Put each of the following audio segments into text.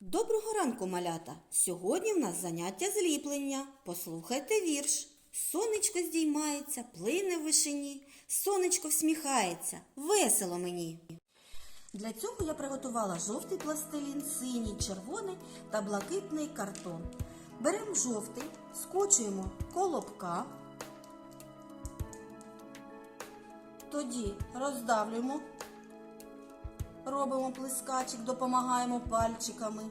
Доброго ранку, малята! Сьогодні в нас заняття зліплення. Послухайте вірш. Сонечко здіймається, плине в вишині, сонечко всміхається, весело мені. Для цього я приготувала жовтий пластилін, синій, червоний та блакитний картон. Беремо жовтий, скочуємо колобка, тоді роздавлюємо робимо плескачик, допомагаємо пальчиками.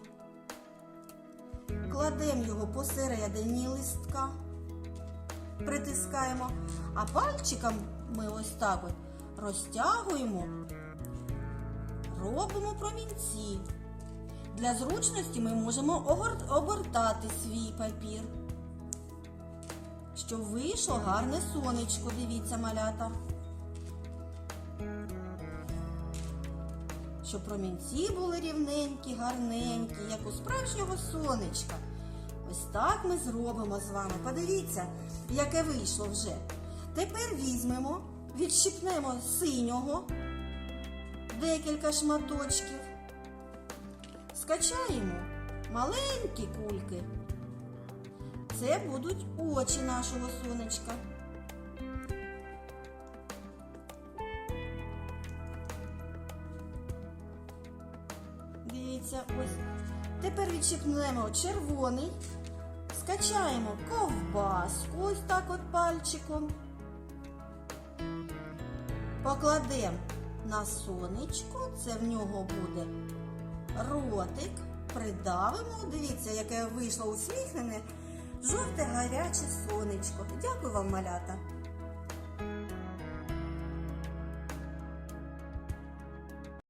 Кладемо його посередині листка, притискаємо, а пальчиками ми ось так от розтягуємо, робимо промінці. Для зручності ми можемо обгортати свій папір. Щоб вийшло гарне сонечко, дивіться, малята. Щоб промінці були рівненькі, гарненькі, як у справжнього сонечка. Ось так ми зробимо з вами. Подивіться, яке вийшло вже. Тепер візьмемо, відщипнемо синього декілька шматочків, скачаємо маленькі кульки. Це будуть очі нашого сонечка. Дивіться, ось. Тепер відчіпнемо червоний, скачаємо ковбаску ось так от пальчиком. Покладемо на сонечко, це в нього буде ротик, придавимо. Дивіться, яке вийшло усміхнене, жовте гаряче сонечко. Дякую вам, малята!